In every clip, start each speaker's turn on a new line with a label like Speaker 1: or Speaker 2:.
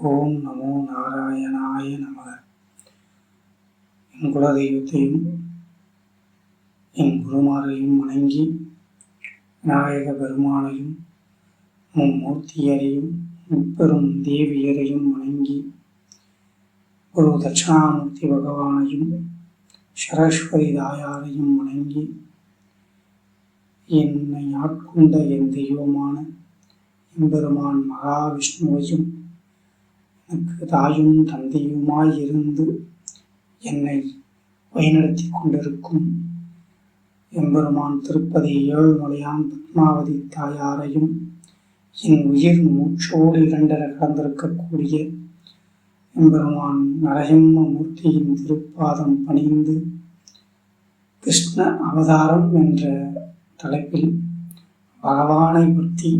Speaker 1: ஓம் நமோ நாராயணாய நமக. என் குலதெய்வத்தையும் என் குருமாரையும் வணங்கி விநாயக பெருமானையும் மும்மூர்த்தியரையும் முப்பெரும் தேவியரையும் வணங்கி குரு தட்சிணாமூர்த்தி பகவானையும் சரஸ்வதி தாயாரையும் வணங்கி என்னை ஆட்கொண்ட என் தெய்வமான எம்பெருமான் மகாவிஷ்ணுவையும் எனக்கு தாயும் தந்தையுமாய் இருந்து என்னை வழிநடத்தி கொண்டிருக்கும் எம்பெருமான் திருப்பதி ஏழுமலையான் பத்மாவதி தாயாரையும் என் உயிர் மூச்சோடு இரண்டர கலந்திருக்கக்கூடிய எம்பெருமான் நரசிம்ம மூர்த்தியின் திருப்பாதம் பணிந்து கிருஷ்ண அவதாரம் என்ற தலைப்பில் பகவானை பற்றி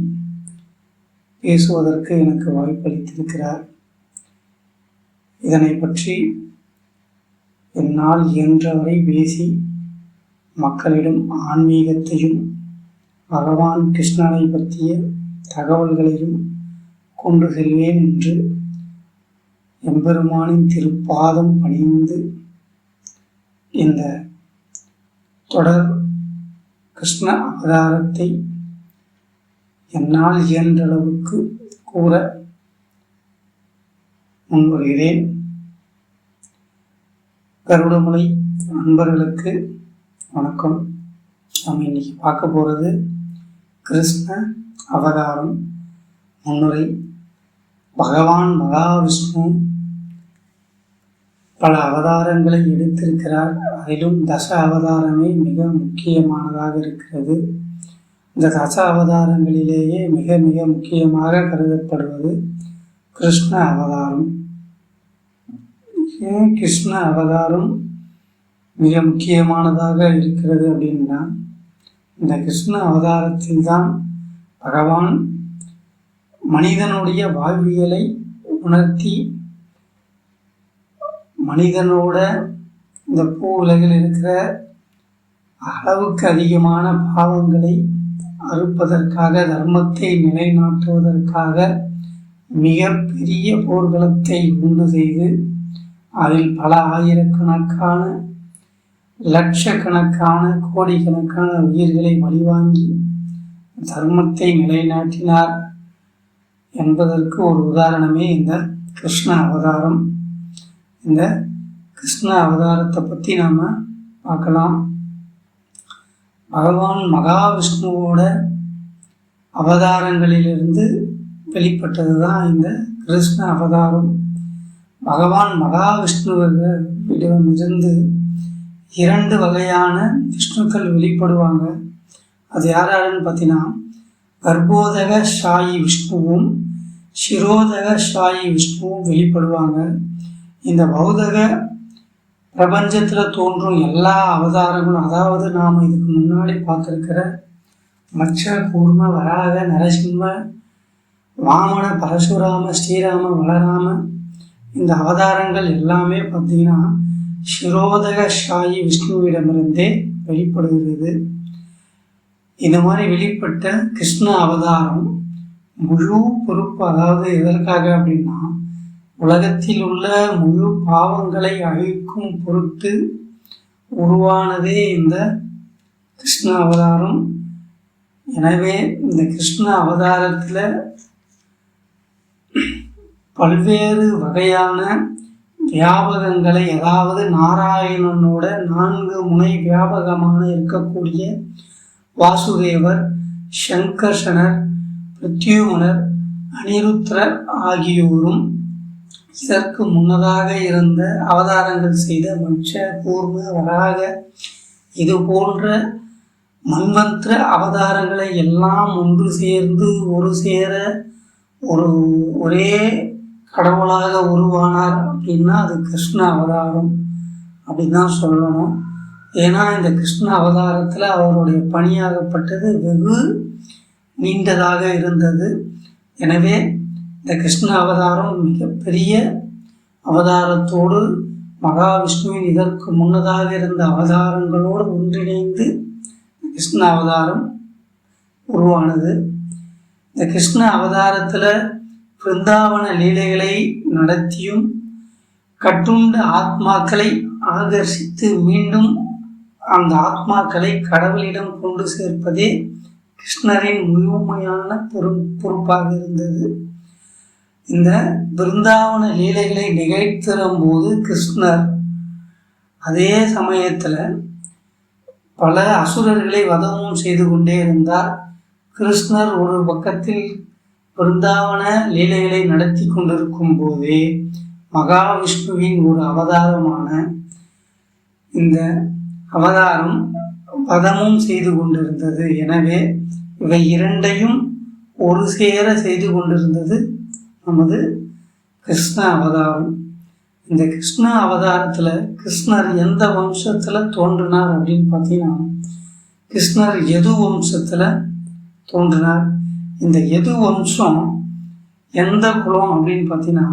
Speaker 1: பேசுவதற்கு எனக்கு வாய்ப்பளித்திருக்கிறார். இதனை பற்றி என்னால் இயன்றவரை பேசி மக்களிடம் ஆன்மீகத்தையும் பகவான் கிருஷ்ணனை பற்றிய தகவல்களையும் கொண்டு செல்வேன் என்று எம்பெருமானின் திருப்பாதம் பணிந்து இந்த தொடர் கிருஷ்ண அவதாரத்தை என்னால் இயன்ற அளவுக்கு கூற முன்வருகிறேன் கருடமலை நண்பர்களுக்கு வணக்கம். நம்ம இன்னைக்கு பார்க்க போகிறது கிருஷ்ண அவதாரம் முன்னுரை. பகவான் மகாவிஷ்ணு பல அவதாரங்களை எடுத்திருக்கிறார். அதிலும் தச அவதாரமே மிக முக்கியமானதாக இருக்கிறது. இந்த தச அவதாரங்களிலேயே மிக மிக முக்கியமாக கருதப்படுவது கிருஷ்ண அவதாரம். கிருஷ்ண அவதாரம் மிக முக்கியமானதாக இருக்கிறது அப்படின்னா இந்த கிருஷ்ண அவதாரத்தில் தான் பகவான் மனிதனுடைய வாழ்வியலை உணர்த்தி மனிதனோட இந்த பூ உலகில் இருக்கிற அளவுக்கு அதிகமான பாவங்களை அறுப்பதற்காக தர்மத்தை நிலைநாட்டுவதற்காக மிக பெரிய போர்க்களத்தை உண்டு செய்து அதில் பல ஆயிரக்கணக்கான லட்சக்கணக்கான கோடிக்கணக்கான உயிர்களை வழிவாங்கி தர்மத்தை நிலைநாட்டினார் என்பதற்கு ஒரு உதாரணமே இந்த கிருஷ்ண அவதாரம். இந்த கிருஷ்ண அவதாரத்தை பற்றி நாம் பார்க்கலாம். பகவான் மகாவிஷ்ணுவோட அவதாரங்களிலிருந்து வெளிப்பட்டது தான் இந்த கிருஷ்ண அவதாரம். பகவான் மகாவிஷ்ணுவிடமிருந்து இரண்டு வகையான விஷ்ணுக்கள் வெளிப்படுவாங்க. அது யார் யாருன்னு பார்த்தீங்கன்னா கர்ப்போதக ஷாயி விஷ்ணுவும் சிரோதக ஷாயி விஷ்ணுவும் வெளிப்படுவாங்க. இந்த பௌதக பிரபஞ்சத்தில் தோன்றும் எல்லா அவதாரங்களும் அதாவது நாம் இதுக்கு முன்னாடி பார்த்துருக்கிற மச்ச கூர்ம வராக நரசிம்ம வாமன பரசுராம ஸ்ரீராம வளராம இந்த அவதாரங்கள் எல்லாமே பார்த்தீங்கன்னா சிரோதக ஷாயி விஷ்ணுவிடமிருந்தே வெளிப்படுகிறது. இந்த மாதிரி வெளிப்பட்ட கிருஷ்ண அவதாரம் முழு பொறுப்பு அதாவது எதற்காக அப்படின்னா உலகத்தில் உள்ள முழு பாவங்களை அழிக்கும் பொருட்டு உருவானதே இந்த கிருஷ்ண அவதாரம். எனவே இந்த கிருஷ்ண அவதாரத்தில் பல்வேறு வகையான வியாபகங்களை அதாவது நாராயணனோட நான்கு முனை வியாபகமான இருக்கக்கூடிய வாசுதேவர் சங்கர்ஷனர் பிரத்யுமனர் அனிருத்ரர் ஆகியோரும் இதற்கு முன்னதாக இருந்த அவதாரங்கள் செய்த வம்ச கூர்ம வராக இது போன்ற மன்வந்திர அவதாரங்களை எல்லாம் ஒன்று சேர்ந்து ஒரு சேர ஒரு ஒரே கடவுளாக உருவானார் அப்படின்னா அது கிருஷ்ண அவதாரம் அப்படின்னு தான் சொல்லணும். ஏன்னா இந்த கிருஷ்ண அவதாரத்தில் அவருடைய பணியாகப்பட்டது வெகு நீண்டதாக இருந்தது. எனவே இந்த கிருஷ்ண அவதாரம் மிகப்பெரிய அவதாரத்தோடு மகாவிஷ்ணுவின் இதற்கு முன்னதாக இருந்த அவதாரங்களோடு ஒன்றிணைந்து கிருஷ்ண அவதாரம் உருவானது. இந்த கிருஷ்ண அவதாரத்தில் பிருந்தாவன லீலைகளை நடத்தியும் கட்டுண்ட ஆத்மாக்களை ஆகர்ஷித்து மீண்டும் அந்த ஆத்மாக்களை கடவுளிடம் கொண்டு சேர்ப்பதே கிருஷ்ணரின் முழுமையான பொறு பொறுப்பாக இருந்தது. இந்த பிருந்தாவன லீலைகளை நிகழ்த்திடும் போது கிருஷ்ணர் அதே சமயத்தில் பல அசுரர்களை வதமும் செய்து கொண்டே இருந்தார். கிருஷ்ணர் ஒரு பக்கத்தில் பிருந்தாவன லீலைகளை நடத்தி கொண்டிருக்கும் போதே மகாவிஷ்ணுவின் ஒரு அவதாரமான இந்த அவதாரம் வதமும் செய்து கொண்டிருந்தது. எனவே இவை இரண்டையும் ஒரு சேர செய்து கொண்டிருந்தது நமது கிருஷ்ண அவதாரம். இந்த கிருஷ்ண அவதாரத்தில் கிருஷ்ணர் எந்த வம்சத்தில் தோன்றினார் அப்படின்னு பார்த்தீங்கன்னா கிருஷ்ணர் எது வம்சத்தில் தோன்றினார். இந்த எது வம்சம் எந்த குலம் அப்படின்னு பார்த்தீங்கன்னா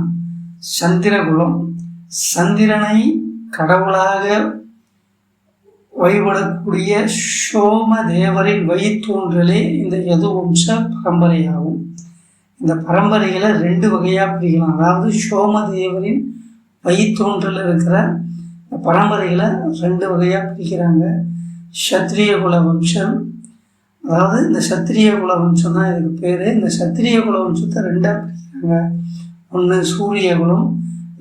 Speaker 1: சந்திர குலம் சந்திரனை கடவுளாக வழிபடக்கூடிய சோம தேவரின் வழித்தோன்றலே இந்த எது வம்ச பரம்பரையாகும். இந்த பரம்பரைகளை ரெண்டு வகையாக பிரிக்கலாம். அதாவது சோம தேவரின் வழித்தோன்றல் இருக்கிற பரம்பரையில் பரம்பரைகளை ரெண்டு வகையாக பிரிக்கிறாங்க. சத்திரிய குல வம்சம் அதாவது இந்த சத்திரிய குல வம்சம் தான் இதுக்கு பேர். இந்த சத்திரிய குல வம்சத்தை ரெண்டாக பிரிக்கிறாங்க. ஒன்று சூரியகுலம்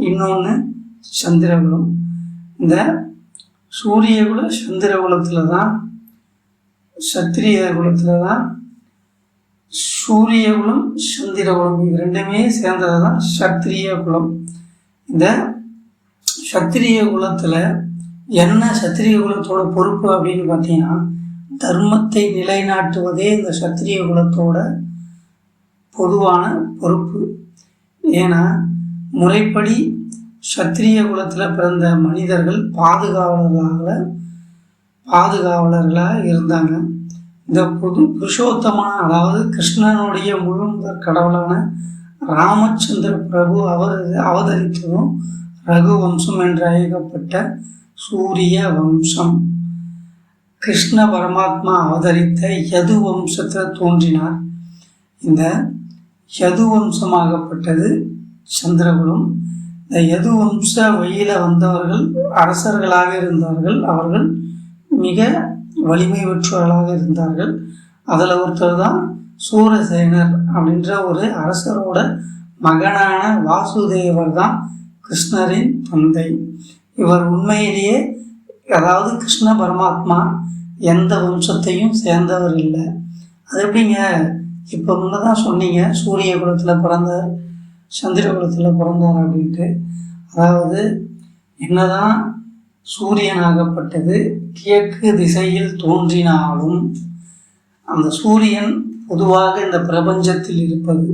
Speaker 1: இன்னொன்று சந்திரகுலம் இந்த சூரியகுல சந்திரகுலத்தில் தான் சத்திரிய குலத்தில் தான் சூரியகுலம் சந்திரகுலம் இது ரெண்டுமே சேர்ந்தது தான் சத்திரிய குலம். இந்த சத்திரிய குலத்தில் என்ன சத்திரிய குலத்தோட பொறுப்பு அப்படின்னு பார்த்தீங்கன்னா தர்மத்தை நிலைநாட்டுவதே இந்த சத்திரிய குலத்தோட பொதுவான பொறுப்பு. ஏன்னா முறைப்படி சத்திரிய குலத்தில் பிறந்த மனிதர்கள் பாதுகாவலர்களாக பாதுகாவலர்களாக இருந்தாங்க. இந்த புது புருஷோத்தமான அதாவது கிருஷ்ணனுடைய முழு கடவுளான ராமச்சந்திர பிரபு அவர் அவதரித்ததும் ரகுவம்சம் என்று அழைக்கப்பட்ட சூரிய வம்சம். கிருஷ்ண பரமாத்மா அவதரித்த யது வம்சத்தில் தோன்றினார். இந்த யது வம்சமாகப்பட்டது சந்திரகுலம். இந்த யது வம்ச வழியில் வந்தவர்கள் அரசர்களாக இருந்தார்கள் அவர்கள் மிக வலிமை பெற்றவர்களாக இருந்தார்கள். அதில் ஒருத்தர் தான் சூரசேனர் அப்படின்ற ஒரு அரசரோட மகனான வாசுதேவர் தான் கிருஷ்ணரின் தந்தை. இவர் உண்மையிலேயே அதாவது கிருஷ்ண பரமாத்மா எந்த வம்சத்தையும் சேர்ந்தவர் இல்லை. அது எப்படிங்க? இப்போ முன்னதான் சொன்னீங்க சூரிய குலத்தில் பிறந்தார் சந்திர குலத்தில் பிறந்தார் அப்படின்ட்டு. அதாவது என்னதான் சூரியனாகப்பட்டது கிழக்கு திசையில் தோன்றினாலும் அந்த சூரியன் பொதுவாக இந்த பிரபஞ்சத்தில் இருப்பது.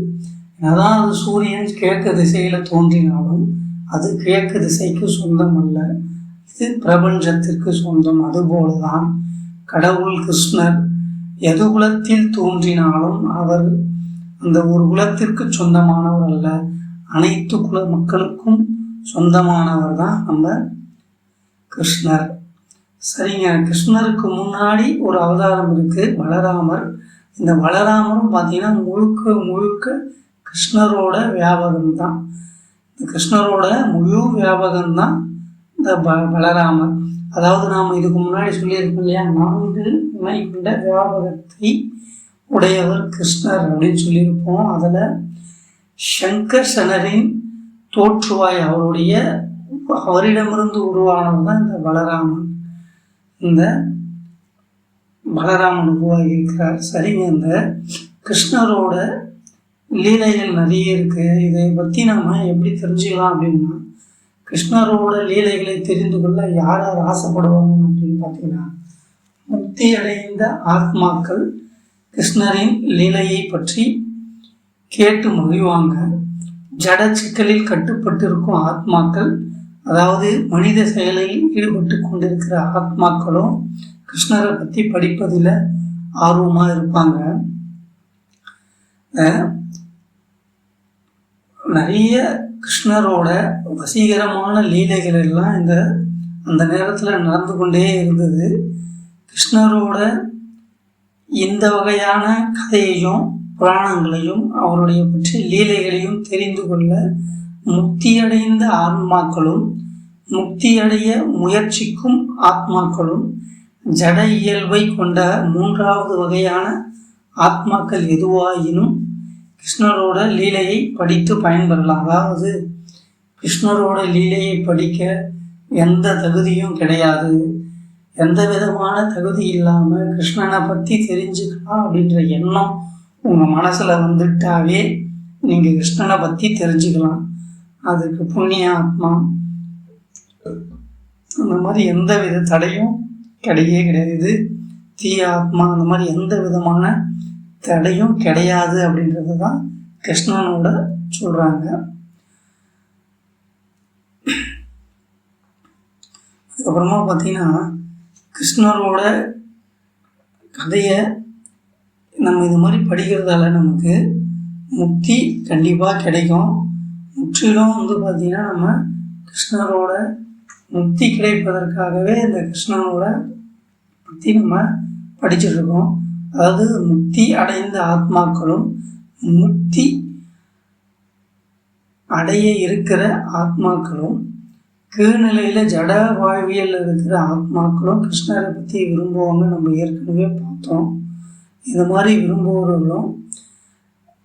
Speaker 1: என்னதான் அது சூரியன் கிழக்கு திசையில் தோன்றினாலும் அது கிழக்கு திசைக்கு சொந்தம் அல்ல இது பிரபஞ்சத்திற்கு சொந்தம் அதுபோலதான். கடவுள் கிருஷ்ணர் எது குலத்தில் தோன்றினாலும் அவர் அந்த ஒரு குலத்திற்கு சொந்தமானவர் அல்ல. அனைத்து குல மக்களுக்கும் சொந்தமானவர் தான் நம்ம கிருஷ்ணர். சரிங்க கிருஷ்ணருக்கு முன்னாடி ஒரு அவதாரம் இருக்குது பலராமர் இந்த பலராமரும் பார்த்தீங்கன்னா முழுக்க முழுக்க கிருஷ்ணரோட வியாபகம் தான் இந்த கிருஷ்ணரோட முழு வியாபகம் தான் இந்த ப பலராமர். அதாவது நாம் இதுக்கு முன்னாடி சொல்லியிருக்கோம் இல்லையா நான்கு இணை கொண்ட வியாபகத்தை உடையவர் கிருஷ்ணர் அப்படின்னு சொல்லியிருப்போம். அதில் சங்கர் சனரின் தோற்றுவாய் அவருடைய அவரிடமிருந்து உருவானவர் தான் இந்த பலராமன். இந்த பலராமன் உருவாகி இருக்கிறார். சரிங்க இந்த கிருஷ்ணரோட லீலைகள் நிறைய இருக்குது இதை பற்றி நம்ம எப்படி தெரிஞ்சுக்கலாம் அப்படின்னா கிருஷ்ணரோட லீலைகளை தெரிந்து கொள்ள யார் யார் ஆசைப்படுவாங்க அப்படின்னு பார்த்தீங்கன்னா முக்தி அடைந்த ஆத்மாக்கள் கிருஷ்ணரின் லீலையை பற்றி கேட்டு மகிழ்வாங்க. ஜட சிக்கலில் கட்டுப்பட்டிருக்கும் ஆத்மாக்கள் அதாவது மனித செயலில் ஈடுபட்டு கொண்டிருக்கிற ஆத்மாக்களும் கிருஷ்ணரை பற்றி படிப்பதில் ஆர்வமாக இருப்பாங்க. நிறைய கிருஷ்ணரோட வசீகரமான லீலைகள் எல்லாம் இந்த அந்த நேரத்தில் நடந்து கொண்டே இருந்தது. கிருஷ்ணரோட இந்த வகையான கதையையும் புராணங்களையும் அவருடைய பற்றி லீலைகளையும் தெரிந்து கொள்ள முக்தியடைந்த ஆன்மாக்களும் முக்தியடைய முயற்சிக்கும் ஆத்மாக்களும் ஜட இயல்பை கொண்ட மூன்றாவது வகையான ஆத்மாக்கள் எதுவாயினும் கிருஷ்ணரோட லீலையை படித்து பயன்பெறலாம். அதாவது கிருஷ்ணரோட லீலையை படிக்க எந்த தகுதியும் கிடையாது. எந்த விதமான தகுதி இல்லாமல் கிருஷ்ணனை பற்றி தெரிஞ்சுக்கலாம் அப்படின்ற எண்ணம் உங்கள் மனசில் வந்துட்டாவே நீங்கள் கிருஷ்ணனை பற்றி தெரிஞ்சுக்கலாம். அதுக்கு புண்ணிய ஆத்மா. அந்த மாதிரி எந்த வித தடையும் கிடையவே கிடையாது. தீய ஆத்மா. அந்த மாதிரி எந்த விதமான தடையும் கிடையாது அப்படின்றது தான் கிருஷ்ணனோட சொல்கிறாங்க அதுக்கப்புறமா பார்த்தீங்கன்னா கிருஷ்ணரோட கதையை நம்ம இது மாதிரி படிக்கிறதால நமக்கு முக்தி கண்டிப்பாக கிடைக்கும். முற்றிலும் வந்து பார்த்திங்கன்னா நம்ம கிருஷ்ணரோட முக்தி கிடைப்பதற்காகவே இந்த கிருஷ்ணனோட பற்றி நம்ம படிச்சுட்ருக்கோம் அதாவது முக்தி அடைந்த ஆத்மாக்களும் முக்தி அடைய இருக்கிற ஆத்மாக்களும் கீழ்நிலையில் ஜட வாழ்வியல் இருக்கிற ஆத்மாக்களும் கிருஷ்ணரை பற்றி விரும்புவாங்க. நம்ம ஏற்கனவே பார்த்தோம். இது மாதிரி விரும்புபவர்களும்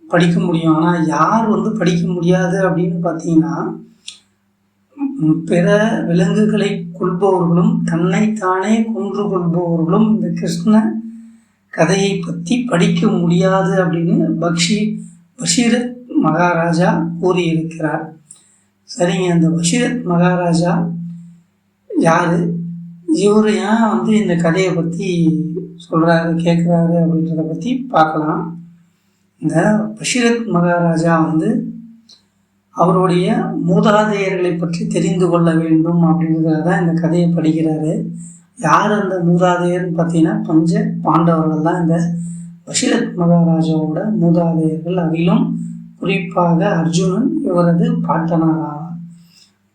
Speaker 1: படிக்க முடியும். ஆனால் யார் வந்து படிக்க முடியாது அப்படின்னு பார்த்தீங்கன்னா பிற விலங்குகளை கொள்பவர்களும் தன்னைத்தானே கொன்று கொள்பவர்களும் இந்த கிருஷ்ண கதையை பற்றி படிக்க முடியாது அப்படின்னு பக்ஷி பஷீரத் மகாராஜா கூறியிருக்கிறார். சரிங்க அந்த பஷீரத் மகாராஜா யார்? இவர் ஏன் வந்து இந்த கதையை பற்றி சொல்கிறாரு கேட்குறாரு அப்படின்றத பற்றி பார்க்கலாம். இந்த பஷீரத் மகாராஜா வந்து அவருடைய மூதாதையர்களை பற்றி தெரிந்து கொள்ள வேண்டும் அப்படின்றத தான் இந்த கதையை படிக்கிறாரு. யார் அந்த மூதாதையர்னு பார்த்தீங்கன்னா பஞ்ச பாண்டவர்கள் தான் இந்த பஷீரத் மகாராஜாவோட மூதாதையர்கள். அதிலும் குறிப்பாக அர்ஜுனன் இவரது பாட்டனாராவார்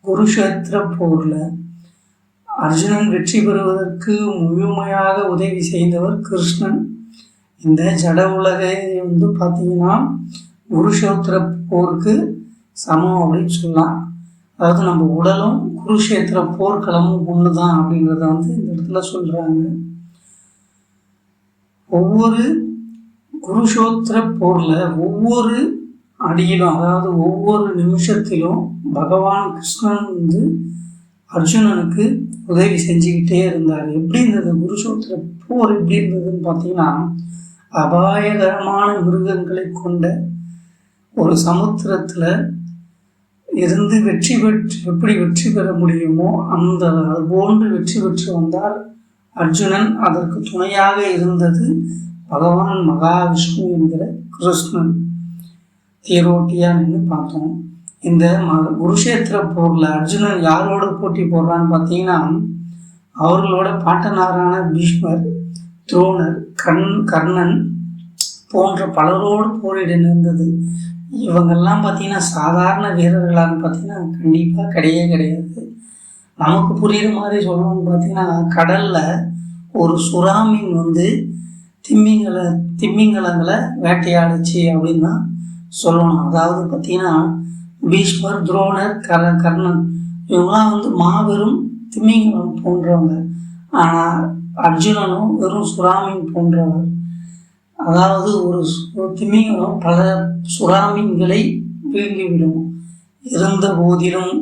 Speaker 1: குருஷேத்திர போரில் அர்ஜுனன் வெற்றி பெறுவதற்கு முழுமையாக உதவி செய்தவர் கிருஷ்ணன். இந்த ஜட உலகை வந்து பார்த்தீங்கன்னா குருஷேத்திர போருக்கு சமம் அப்படின்னு சொல்லலாம். அதாவது நம்ம உடலும் குருஷேத்திர போர்க்களமும் ஒன்று தான் அப்படின்றத வந்து இந்த இடத்துல சொல்கிறாங்க ஒவ்வொரு குருஷோத்திர போரில் ஒவ்வொரு அடியிலும் அதாவது ஒவ்வொரு நிமிஷத்திலும் பகவான் கிருஷ்ணன் வந்து அர்ஜுனனுக்கு உதவி செஞ்சுக்கிட்டே இருந்தார். எப்படி இருந்தது? குருஷோத்திர போர் எப்படி இருந்ததுன்னு பார்த்தீங்கன்னா அபாயகரமான மிருகங்களை கொண்ட ஒரு சமுத்திரத்தில் இருந்து வெற்றி பெற்று எப்படி வெற்றி பெற முடியுமோ அந்த அது போன்று வெற்றி பெற்று வந்தால் அர்ஜுனன் அதற்கு துணையாக இருந்தது பகவான் மகாவிஷ்ணு என்கிற கிருஷ்ணன். தேரோட்டியா நின்று பார்த்தோம். இந்த ம குருஷேத்திர போரில் அர்ஜுனன் யாரோட போட்டி போடுறான்னு பார்த்தீங்கன்னா அவர்களோட பாட்டனாரான பீஷ்மர் துரோணர் கண் கர்ணன் போன்ற பலரோடு போரிட நேர்ந்தது. இவங்கெல்லாம் பார்த்தீங்கன்னா சாதாரண வீரர்களான்னு பார்த்தீங்கன்னா கண்டிப்பாக கிடையவே கிடையாது. நமக்கு புரியுற மாதிரி சொல்லணும்னு பார்த்தீங்கன்னா கடலில் ஒரு சுறாமீன் வந்து திம்மிங்களை திம்மிங்கலங்களை வேட்டையாடுச்சு அப்படின்னா சொல்லணும். அதாவது பார்த்தீங்கன்னா பீஷ்மர் துரோணர் கர கர்ணன் இவங்களாம் வந்து மாபெரும் திமிங்கலம் போன்றவங்க. ஆனால் அர்ஜுனனும் வெறும் சுறாமீன் போன்றவர். அதாவது ஒரு திமிங்கலம் பல சுறாமீன்களை விழுங்கிவிடும் இருந்த போதிலும்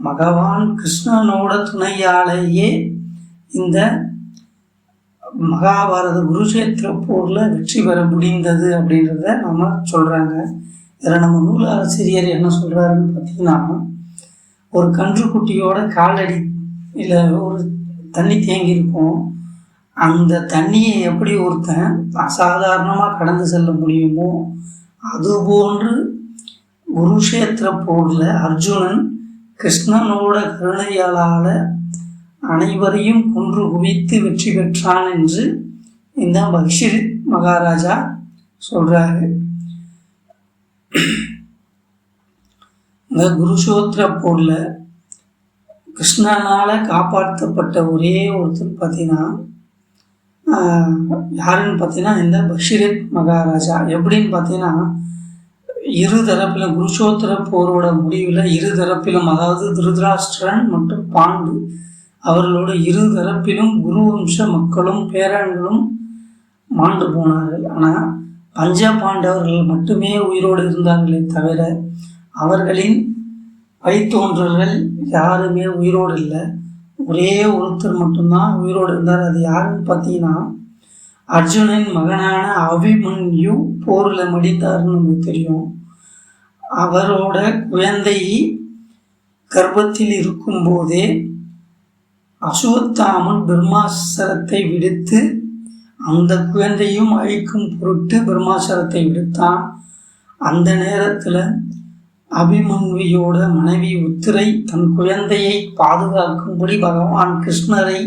Speaker 1: பகவான் கிருஷ்ணனோட துணையாலேயே இந்த மகாபாரத குருஷேத்திர போரில் வெற்றி பெற முடிந்தது அப்படின்றத நம்ம சொல்கிறாங்க இதில் நம்ம நூல் ஆசிரியர் என்ன சொல்கிறாருன்னு பார்த்தீங்கன்னா ஒரு கன்றுக்குட்டியோட காலடி இல்லை ஒரு தண்ணி தேங்கி இருக்கும் அந்த தண்ணியை எப்படி ஒருத்தன் அசாதாரணமாக கடந்து செல்ல முடியுமோ அதுபோன்று குருஷேத்திர போரில் அர்ஜுனன் கிருஷ்ணனோட கருணையாளால் அனைவரையும் கொன்று குவித்து வெற்றி பெற்றான் என்று இந்த பக்ஷிர் மகாராஜா சொல்கிறாரு இந்த குருஷோத்திர போரில் கிருஷ்ணனால் காப்பாற்றப்பட்ட ஒரே ஒருத்தர் பார்த்தீங்கன்னா யாருன்னு பார்த்தீங்கன்னா இந்த பஷீரத் மகாராஜா. எப்படின்னு பார்த்தீங்கன்னா இரு தரப்பிலும் குருஷோத்திர போரோட முடிவில் இரு தரப்பிலும் அதாவது திருதராஷ்டிரன் மற்றும் பாண்டு அவர்களோட இரு தரப்பிலும் குருவம்ச மக்களும் பேரன்களும் மாண்டு போனார்கள். ஆனால் பஞ்ச பாண்டவர்கள் மட்டுமே உயிரோடு இருந்தார்களே தவிர அவர்களின் வழித்தோன்றல்கள் யாருமே உயிரோடு இல்லை. ஒரே ஒருத்தர் மட்டும்தான் உயிரோடு இருந்தார். அது யாருன்னு பார்த்தீங்கன்னா அர்ஜுனன் மகனான அபிமன்யு போரில் மடித்தார்னு நமக்கு தெரியும். அவரோட குழந்தை கர்ப்பத்தில் இருக்கும்போதே அசுவத்தாமன் பிரம்மாசரத்தை விடுத்து அந்த குழந்தையும் அழிக்கும் பொருட்டு பிரம்மாசரத்தை விடுத்தான். அந்த நேரத்தில் அபிமன்வியோட மனைவி உத்திரை தன் குழந்தையை பாதுகாக்கும்படி பகவான் கிருஷ்ணரை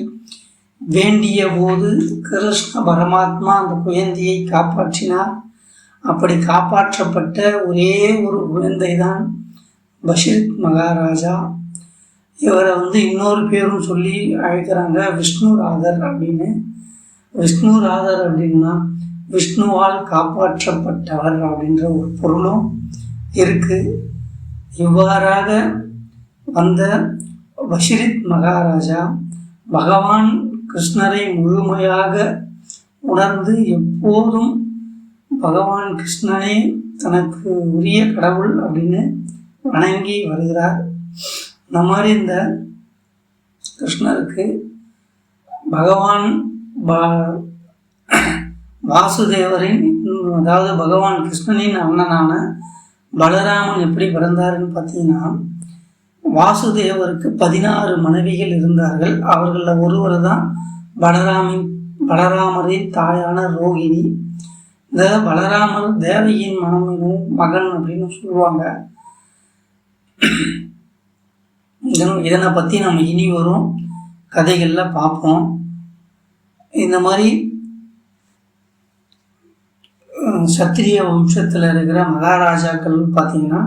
Speaker 1: வேண்டிய போது கிருஷ்ண பரமாத்மா அந்த குழந்தையை காப்பாற்றினார். அப்படி காப்பாற்றப்பட்ட ஒரே ஒரு குழந்தை தான் பஷீர் மகாராஜா. இவரை வந்து இன்னொரு பேரும் சொல்லி அழைக்கிறாங்க விஷ்ணு ராதர் அப்படின்னு. விஷ்ணு ராதர் அப்படின்னா விஷ்ணுவால் காப்பாற்றப்பட்டவர் அப்படின்ற ஒரு பொருளும் இருக்குது இவ்வாறாக வந்த பஷீரித் மகாராஜா பகவான் கிருஷ்ணரை முழுமையாக உணர்ந்து எப்போதும் பகவான் கிருஷ்ணனே தனக்கு உரிய கடவுள் அப்படின்னு வணங்கி வருகிறார். இந்த மாதிரி இந்த கிருஷ்ணருக்கு பகவான் பா- வாசுதேவரின் அதாவது பகவான் கிருஷ்ணனின் அண்ணனான பலராமன் எப்படி பிறந்தாருன்னு பார்த்தீங்கன்னா வாசுதேவருக்கு பதினாறு மனைவிகள் இருந்தார்கள். அவர்களில் ஒருவர் தான் பலராமின் பலராமரின் தாயான ரோகிணி. இந்த பலராமர் தேவகியின் மனமினும் மகன் அப்படின்னு சொல்லுவாங்க. இதன் இதனை பற்றி நம்ம இனி வரும் கதைகளில் பார்ப்போம். இந்த மாதிரி சத்திரிய வம்சத்தில் இருக்கிற மகாராஜாக்கள் பார்த்தீங்கன்னா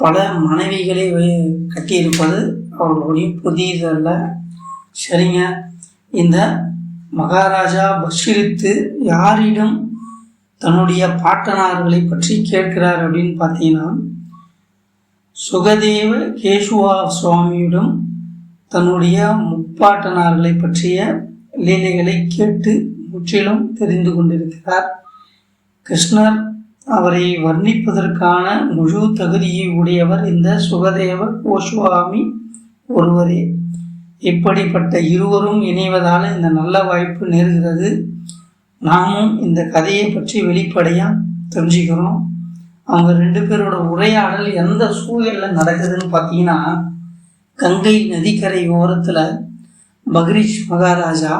Speaker 1: பல மனைவிகளை கட்டியிருப்பது அவர்களுடைய புதியதல்ல சரிங்க. இந்த மகாராஜா பஷீரித்து யாரிடம் தன்னுடைய பாட்டனார்களை பற்றி கேட்கிறார் அப்படின்னு பார்த்தீங்கன்னா சுகதேவ கேசுவா சுவாமியிடம் தன்னுடைய முப்பாட்டனார்களை பற்றிய லீலைகளை கேட்டு முற்றிலும் தெரிந்து கொண்டிருக்கிறார். கிருஷ்ணர் அவரை வர்ணிப்பதற்கான முழு தகுதியை உடையவர் இந்த சுகதேவ கோஸ்வாமி ஒருவரே. இப்படிப்பட்ட இருவரும் இணைவதால் இந்த நல்ல வாய்ப்பு நேருகிறது. நாமும் இந்த கதையை பற்றி வெளிப்படையாக தெரிஞ்சுக்கிறோம். அவங்க ரெண்டு பேரோட உரையாடல் எந்த சூழலில் நடக்குதுன்னு பார்த்தீங்கன்னா கங்கை நதிக்கரை ஓரத்தில் பக்ரீஷ் மகாராஜா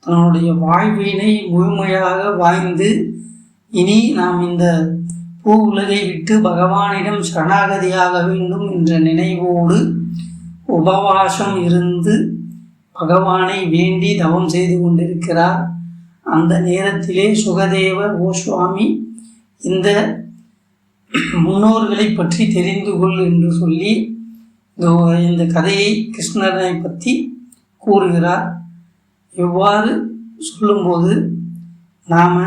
Speaker 1: தன்னுடைய வாழ்வினை முழுமையாக வாய்ந்து இனி நாம் இந்த பூ உலகை விட்டு பகவானிடம் சரணாகதியாக வேண்டும் என்ற நினைவோடு உபவாசம் இருந்து பகவானை வேண்டி தவம் செய்து கொண்டிருக்கிறார். அந்த நேரத்திலே சுகதேவ கோஸ்வாமி இந்த முன்னோர்களை பற்றி தெரிந்து கொள் என்று சொல்லி இந்த கதையை கிருஷ்ணனை பற்றி கூறுகிறார். இவ்வாறு சொல்லும்போது நாம்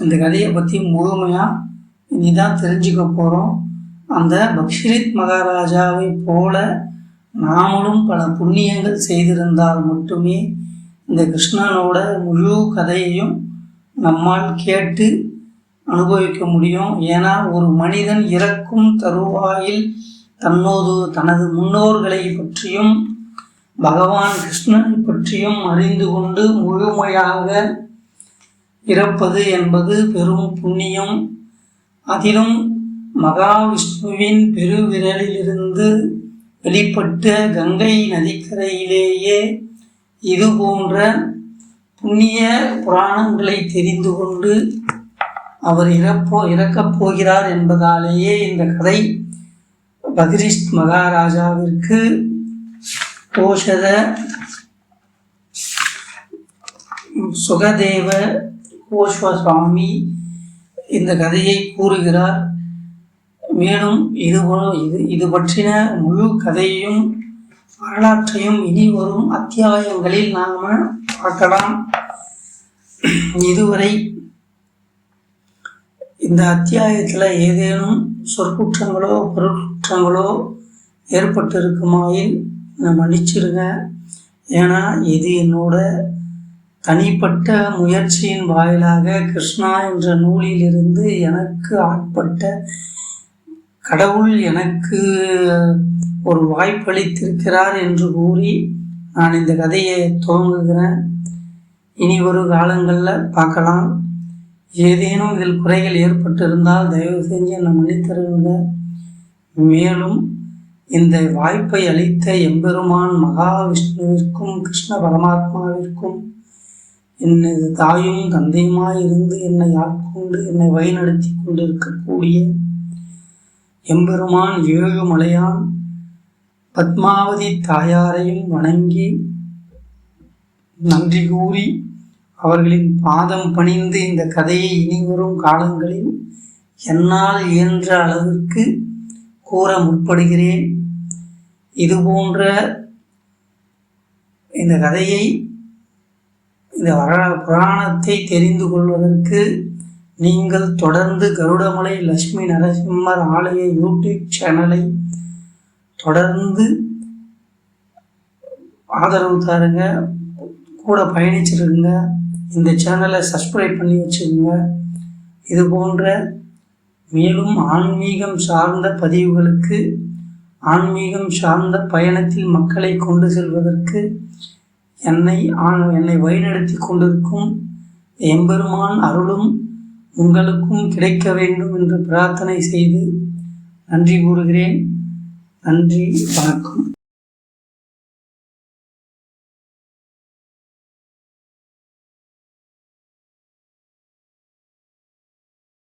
Speaker 1: இந்த கதையை பற்றி முழுமையாக இனிதான் தெரிஞ்சுக்க போகிறோம் அந்த பக்ஷரித் மகாராஜாவை போல நாமளும் பல புண்ணியங்கள் செய்திருந்தால் மட்டுமே இந்த கிருஷ்ணனோட முழு கதையையும் நம்மால் கேட்டு அனுபவிக்க முடியும். ஏன்னா ஒரு மனிதன் இறக்கும் தருவாயில் தன்னோது தனது முன்னோர்களை பற்றியும் பகவான் கிருஷ்ணனை பற்றியும் அறிந்து கொண்டு முழுமையாக இறப்பது என்பது பெரும் புண்ணியம். அதிலும் மகாவிஷ்ணுவின் பெருவிரலிலிருந்து வெளிப்பட்ட கங்கை நதிக்கரையிலேயே இது போன்ற புண்ணிய புராணங்களை தெரிந்து கொண்டு அவர் இறப்போ இறக்கப் போகிறார் என்பதாலேயே இந்த கதை பகிரிஷ் மகாராஜாவிற்கு போஷத சுகதேவ கோஸ்வசுவாமி இந்த கதையை கூறுகிறார். மேலும் இது இது இது பற்றின முழு கதையையும் வரலாற்றையும் இனி வரும் அத்தியாயங்களில் நாம் பார்க்கலாம். இதுவரை இந்த அத்தியாயத்தில் ஏதேனும் சொற்குற்றங்களோ பொருட்குற்றங்களோ ஏற்பட்டிருக்குமாயில் நான் மன்னிச்சிருங்க ஏன்னா இது என்னோட தனிப்பட்ட முயற்சியின் வாயிலாக கிருஷ்ணா என்ற நூலிலிருந்து எனக்கு ஆட்பட்ட கடவுள் எனக்கு ஒரு வாய்ப்பளித்திருக்கிறார் என்று கூறி நான் இந்த கதையை துவங்குகிறேன். இனி ஒரு காலங்களில் பார்க்கலாம். ஏதேனும் இதில் குறைகள் ஏற்பட்டிருந்தால் தயவு செஞ்சு என்னை மன்னித்தருங்க. மேலும் இந்த வாய்ப்பை அளித்த எம்பெருமான் மகாவிஷ்ணுவிற்கும் கிருஷ்ண பரமாத்மாவிற்கும் எனது தாயும் தந்தையுமாய் இருந்து என்னை ஆட்கொண்டு என்னை வழிநடத்தி கொண்டிருக்கக்கூடிய எம்பெருமான் ஏழு மலையான் பத்மாவதி தாயாரையும் வணங்கி நன்றி கூறி அவர்களின் பாதம் பணிந்து இந்த கதையை இனிவரும் காலங்களில் என்னால் இயன்ற அளவிற்கு கூற முற்படுகிறேன். இதுபோன்ற இந்த கதையை இந்த வரலாறு புராணத்தை தெரிந்து கொள்வதற்கு நீங்கள் தொடர்ந்து கருடமலை லட்சுமி நரசிம்மர் ஆலய யூடியூப் சேனலை தொடர்ந்து ஆதரவு தாருங்க. கூட பயணிச்சிருங்க. இந்த சேனலை சப்ஸ்கிரைப் பண்ணி வச்சுருங்க இது போன்ற மேலும் ஆன்மீகம் சார்ந்த பதிவுகளுக்கு ஆன்மீகம் சார்ந்த பயணத்தில் மக்களை கொண்டு செல்வதற்கு என்னை ஆண் என்னை வழிநடத்தி கொண்டிருக்கும் எம்பெருமான் அருளும் உங்களுக்கும் கிடைக்க வேண்டும் என்று பிரார்த்தனை செய்து நன்றி கூறுகிறேன். நன்றி வணக்கம்.